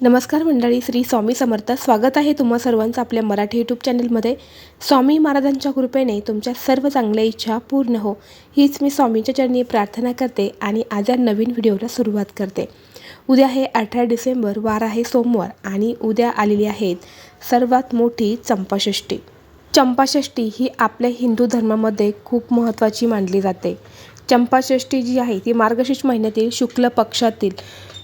नमस्कार मंडळी श्री स्वामी समर्थ. स्वागत आहे तुम्हा सर्वांचं आपल्या मराठी यूट्यूब चॅनलमध्ये स्वामी महाराजांच्या कृपेने तुमच्या सर्व चांगल्या इच्छा पूर्ण हो. हीच मी स्वामीच्या चरणी प्रार्थना करते आणि आज या नवीन व्हिडिओला सुरुवात करते. उद्या आहे अठरा डिसेंबर वार आहे सोमवार आणि उद्या आलेली आहेत सर्वात मोठी चंपाषष्ठी. चंपाषष्ठी ही आपल्या हिंदू धर्मामध्ये खूप महत्त्वाची मानली जाते. चंपाषष्ठी जी आहे ती मार्गशीर्ष महिन्यातील शुक्ल पक्षातील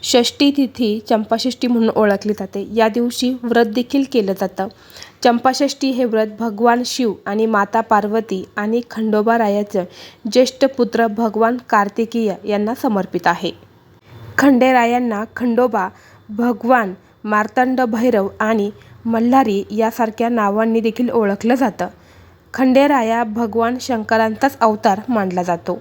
षष्ठी तिथी चंपाषष्ठी म्हणून ओळखली जाते. या दिवशी व्रत देखील केलं जातं. चंपाषष्ठी हे व्रत भगवान शिव आणि माता पार्वती आणि खंडोबा रायाचं ज्येष्ठ पुत्र भगवान कार्तिकीय यांना समर्पित आहे. खंडेरायांना खंडोबा भगवान मार्तंड भैरव आणि मल्हारी यासारख्या नावांनी देखील ओळखलं जातं. खंडेराया भगवान शंकरांचाच अवतार मानला जातो.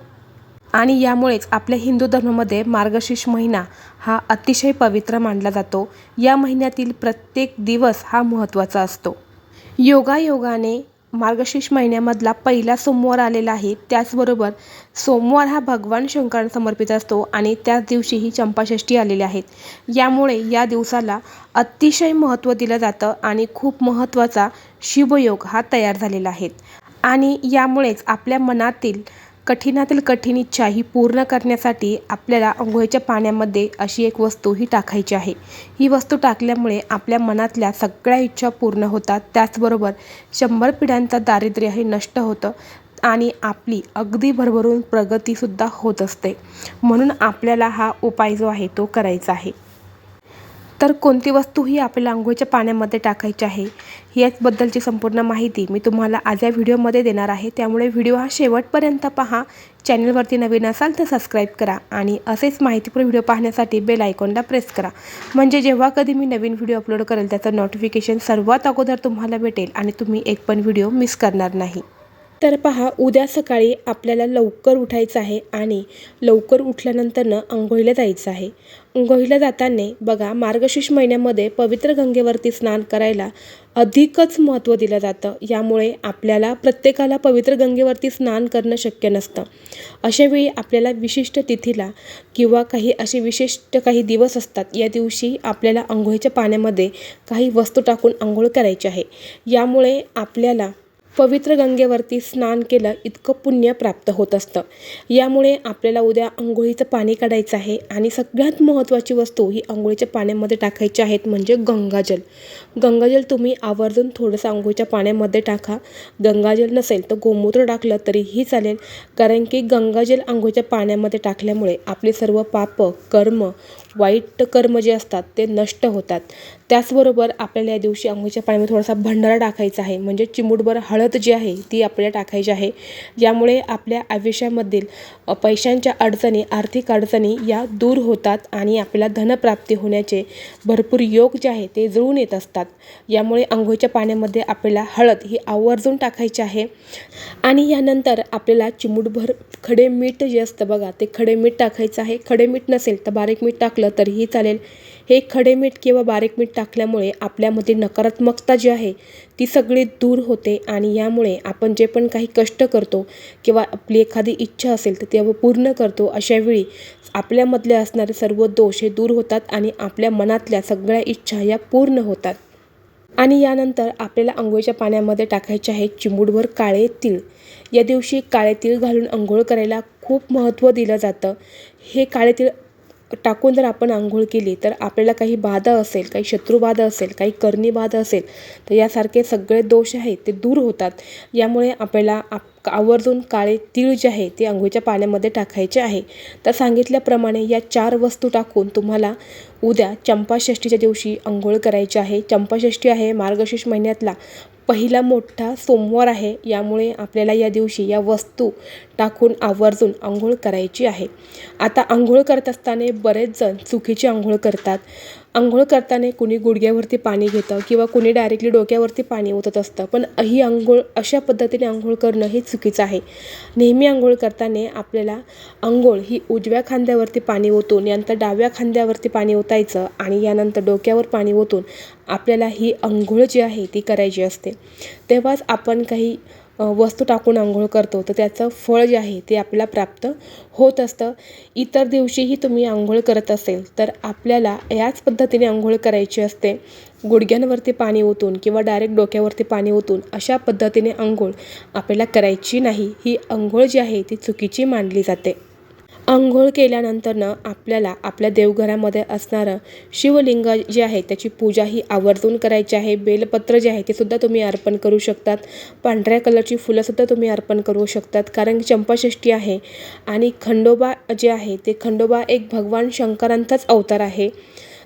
आणि यामुळेच आपल्या हिंदू धर्मामध्ये मार्गशीर्ष महिना हा अतिशय पवित्र मानला जातो. या महिन्यातील प्रत्येक दिवस हा महत्त्वाचा असतो. योगायोगाने मार्गशीर्ष महिन्यामधला पहिला सोमवार आलेला आहे. त्याचबरोबर सोमवार हा भगवान शंकरांना समर्पित असतो आणि त्याच दिवशी ही चंपाषष्ठी आलेली आहेत यामुळे या दिवसाला अतिशय महत्त्व दिलं जातं आणि खूप महत्त्वाचा शुभयोग हा तयार झालेला आहे. आणि यामुळेच आपल्या मनातील कठीणातील कठीण इच्छा ही पूर्ण करण्यासाठी आपल्याला आंघोळीच्या पाण्यामध्ये अशी एक वस्तू ही टाकायची आहे. ही वस्तू टाकल्यामुळे आपल्या मनातल्या सगळ्या इच्छा पूर्ण होतात. त्याचबरोबर शंभर पिढ्यांचं दारिद्र्य हे नष्ट होतं आणि आपली अगदी भरभरून प्रगतीसुद्धा होत असते. म्हणून आपल्याला हा उपाय जो आहे तो करायचा आहे. तर कोणती वस्तू ही आपल्याला आंघोळीच्या पाण्यामध्ये टाकायची आहे? याचबद्दलची संपूर्ण माहिती मी तुम्हाला आज या व्हिडिओमध्ये देणार आहे. त्यामुळे व्हिडिओ हा शेवटपर्यंत पहा. चॅनलवरती नवीन असाल तर सबस्क्राईब करा आणि असेच माहितीपूर्ण व्हिडिओ पाहण्यासाठी बेल आयकॉनला प्रेस करा. म्हणजे जेव्हा कधी मी नवीन व्हिडिओ अपलोड करेल त्याचं नोटिफिकेशन सर्वात अगोदर तुम्हाला भेटेल आणि तुम्ही एक पण व्हिडिओ मिस करणार नाही. तर पहा उद्या सकाळी आपल्याला लवकर उठायचं आहे आणि लवकर उठल्यानंतरनं अंघोळीला जायचं आहे. अंघोळीला जाताना बघा मार्गशीर्ष महिन्यामध्ये पवित्र गंगेवरती स्नान करायला अधिकच महत्त्व दिलं जातं. यामुळे आपल्याला प्रत्येकाला पवित्र गंगेवरती स्नान करणं शक्य नसतं. अशावेळी आपल्याला विशिष्ट तिथीला किंवा काही असे विशिष्ट काही दिवस असतात या दिवशी आपल्याला आंघोळीच्या पाण्यामध्ये काही वस्तू टाकून आंघोळ करायची आहे. यामुळे आपल्याला पवित्र गंगेवरती स्नान केलं इतकं पुण्य प्राप्त होत असतं. यामुळे आपल्याला उद्या आंघोळीचं पाणी काढायचं आहे आणि सगळ्यात महत्त्वाची वस्तू ही आंघोळीच्या पाण्यामध्ये टाकायची आहेत म्हणजे गंगाजल. गंगाजल तुम्ही आवर्जून थोडंसं अंघोळीच्या पाण्यामध्ये टाका. गंगाजल नसेल तर गोमूत्र टाकलं तरीही चालेल. कारण की गंगाजल आंघोळीच्या पाण्यामध्ये टाकल्यामुळे आपले सर्व पाप कर्म वाईट कर्म जे असतात ते नष्ट होतात. त्याचबरोबर आपल्याला या दिवशी आंघोळीच्या पाण्यामध्ये थोडासा भंडारा टाकायचा आहे. म्हणजे चिमूटभर हळद जी आहे ती आपल्याला टाकायची आहे. यामुळे आपल्या आयुष्यामधील पैशांच्या अडचणी आर्थिक अडचणी या दूर होतात आणि आपल्याला धनप्राप्ती होण्याचे भरपूर योग जे आहे ते जुळून येत असतात. यामुळे आंघोळीच्या पाण्यामध्ये आपल्याला हळद ही आवर्जून टाकायची आहे. आणि यानंतर आपल्याला चिमूटभर खडे मीठ जे असतं बघा ते खडे मीठ टाकायचं आहे. खडे मीठ नसेल तर बारीक मीठ टाकलं तरीही चालेल. हे खडे मीठ किंवा बारीक मीठ टाकल्यामुळे आपल्यामध्ये नकारात्मकता जी आहे ती सगळी दूर होते आणि यामुळे आपण जे पण काही कष्ट करतो किंवा आपली एखादी इच्छा असेल तर ती पूर्ण करतो अशावेळी आपल्यामधले असणारे सर्व दोष हे दूर होतात आणि आपल्या मनातल्या सगळ्या इच्छा या पूर्ण होतात. आणि यानंतर आपल्याला आंघोळीच्या पाण्यामध्ये टाकायचे आहे चिमूटभर काळे तीळ. या दिवशी काळे तीळ घालून अंघोळ करायला खूप महत्त्व दिलं जातं. हे काळे तीळ टाकून जर आपण आंघोळ केली तर आपल्याला काही बाधा असेल काही शत्रुबाधा असेल काही करणीबाधा असेल तर यासारखे सगळे दोष आहेत ते दूर होतात. यामुळे आपल्याला आप आवर्जून काळे तीळ जे आहे ते आंघोळीच्या पाण्यामध्ये टाकायचे आहे. तर सांगितल्याप्रमाणे या चार वस्तू टाकून तुम्हाला उद्या चंपाषष्ठीच्या दिवशी आंघोळ करायची आहे. चंपाषष्ठी आहे मार्गशीर्ष महिन्यातला पहिला मोठा सोमवार आहे. यामुळे आपल्याला या दिवशी या वस्तू टाकून आवर्जून आंघोळ करायची आहे. आता आंघोळ करत असताना बरेच जण चुकीची आंघोळ करतात. आंघोळ करताना कुणी गुडघ्यावरती पाणी घेतं किंवा कुणी डायरेक्टली डोक्यावरती पाणी ओतत असतं. पण ही आंघोळ अशा पद्धतीने आंघोळ करणं हे चुकीचं आहे. नेहमी आंघोळ करताना आपल्याला आंघोळ ही उजव्या खांद्यावरती पाणी ओतून यानंतर डाव्या खांद्यावरती पाणी ओतायचं आणि यानंतर डोक्यावर पाणी ओतून आपल्याला ही आंघोळ जी आहे ती करायची असते. तेव्हाच आपण काही वस्तू टाकून आंघोळ करतो. तर त्याचं फळ जे आहे ते आपल्याला प्राप्त होत असतं. इतर दिवशीही तुम्ही आंघोळ करत असेल तर आपल्याला याच पद्धतीने आंघोळ करायची असते. गुडघ्यांवरती पाणी ओतून किंवा डायरेक्ट डोक्यावरती पाणी ओतून अशा पद्धतीने आंघोळ आपल्याला करायची नाही. ही आंघोळ जी आहे ती चुकीची मानली जाते. अंघोळ केल्यानंतरनं आपल्याला आपल्या देवघरामध्ये असणारं शिवलिंग जे आहे त्याची पूजा ही आवर्जून करायची आहे. बेलपत्र जे आहे ते सुद्धा तुम्ही अर्पण करू शकतात. पांढऱ्या कलरची फुलंसुद्धा तुम्ही अर्पण करू शकतात कारण चंपाषष्ठी आहे. आणि खंडोबा जे आहे ते खंडोबा एक भगवान शंकरांचाच अवतार आहे.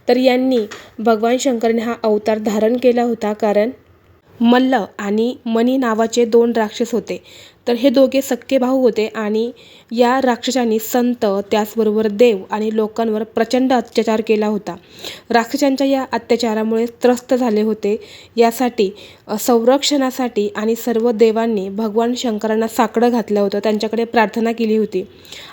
तर यांनी भगवान शंकरने हा अवतार धारण केला होता कारण मल्ल आणि मणी नावाचे दोन राक्षस होते. तर हे दोघे सख्खे भाऊ होते आणि या राक्षसांनी संत त्याचबरोबर देव आणि लोकांवर प्रचंड अत्याचार केला होता. राक्षसांच्या या अत्याचारामुळे त्रस्त झाले होते. यासाठी संरक्षणासाठी आणि सर्व देवांनी भगवान शंकरांना साकडं घातलं होतं. त्यांच्याकडे प्रार्थना केली होती.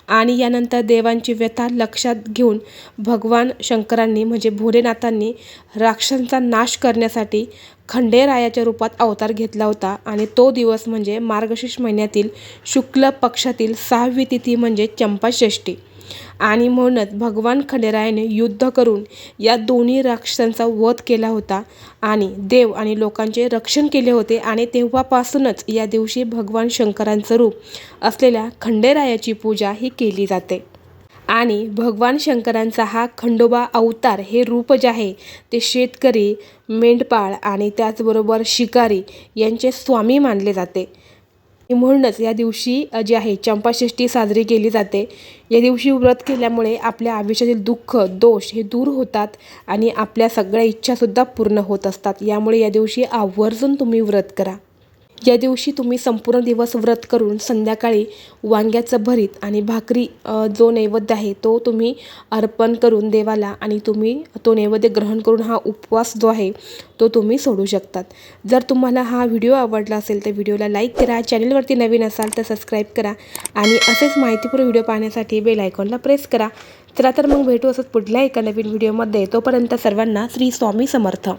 आणि यानंतर देवांची व्यथा लक्षात घेऊन भगवान शंकरांनी म्हणजे भोलेनाथांनी राक्षसांचा नाश करण्यासाठी खंडेरायाच्या रूपात अवतार घेतला होता आणि तो दिवस म्हणजे मार्गशीर्ष महिन्यातील शुक्ल पक्षातील सहावी तिथी म्हणजे चंपाषष्ठी. आणि म्हणूनच भगवान खंडेरायाने युद्ध करून या दोन्ही राक्षसांचा वध केला होता आणि देव आणि लोकांचे रक्षण केले होते आणि तेव्हापासूनच या दिवशी भगवान शंकरांचं रूप असलेल्या खंडेरायाची पूजा ही केली जाते. आणि भगवान शंकरांचा हा खंडोबा अवतार हे रूप जे आहे ते शेतकरी मेंढपाळ आणि त्याचबरोबर शिकारी यांचे स्वामी मानले जाते. म्हणूनच या दिवशी जी आहे चंपाषष्ठी साजरी केली जाते. या दिवशी व्रत केल्यामुळे आपल्या आयुष्यातील दुःख दोष हे दूर होतात आणि आपल्या सगळ्या इच्छासुद्धा पूर्ण होत असतात. यामुळे या दिवशी आवर्जून तुम्ही व्रत करा. या दिवशी तुम्ही संपूर्ण दिवस व्रत करून संध्याकाळी वांग्याचं भरीत आणि भाकरी जो नैवेद्य आहे तो तुम्ही अर्पण करून देवाला आणि तुम्ही तो नैवेद्य ग्रहण करून हा उपवास जो आहे तो तुम्ही सोडू शकतात. जर तुम्हाला हा व्हिडिओ आवडला असेल तर व्हिडिओला लाईक करा चॅनलवरती नवीन असाल तर सबस्क्राईब करा आणि असेच माहितीपूर्ण व्हिडिओ पाहण्यासाठी बेल आयकॉनला प्रेस करा. चला तर मग भेटू असंच पुढल्या एका नवीन व्हिडिओमध्ये. तोपर्यंत सर्वांना श्री स्वामी समर्थ.